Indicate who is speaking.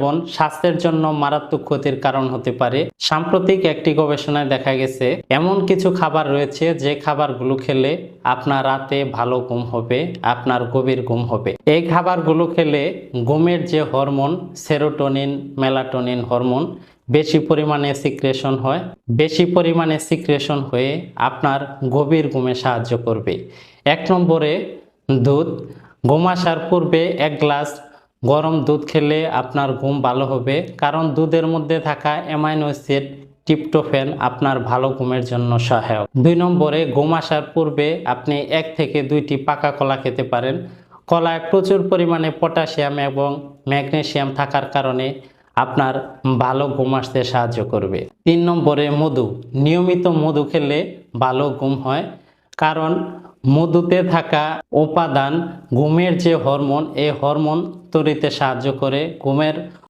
Speaker 1: এবং স্বাস্থ্যের জন্য মারাত্মক ক্ষতির কারণ হতে পারে। সাম্প্রতিক একটি গবেষণায় দেখা গেছে, এমন কিছু খাবার রয়েছে যে খাবারগুলো খেলে আপনার রাতে ভালো ঘুম হবে, আপনার গভীর ঘুম হবে। এই খাবারগুলো খেলে ঘুমের যে হরমোন, সেরোটোনিন, মেলাটোনিন হরমোন বেশি পরিমাণে সিক্রেশন হয়। বেশি পরিমাণে সিক্রেশন হয়ে আপনার গভীর ঘুমে সাহায্য করবে। এক নম্বরে দুধ। ঘুম আসার পূর্বে এক গ্লাস গরম দুধ খেলে আপনার ঘুম ভালো হবে। কারণ দুধের মধ্যে থাকা অ্যামাইনো অ্যাসিড টিপটোফেন আপনার ভালো ঘুমের জন্য সহায়ক। দুই নম্বরে, ঘুম আসার পূর্বে আপনি এক থেকে দুইটি পাকা কলা খেতে পারেন। কলায় প্রচুর পরিমাণে পটাশিয়াম এবং ম্যাগনেসিয়াম থাকার কারণে আপনার ভালো ঘুম আসতে সাহায্য করবে। তিন নম্বরে, মধু। নিয়মিত মধু খেলে ভালো ঘুম হয়। কারণ মধুতে থাকা উপাদান ঘুমের যে হরমোন এই হরমোন তৈরিতে সাহায্য করে ঘুমের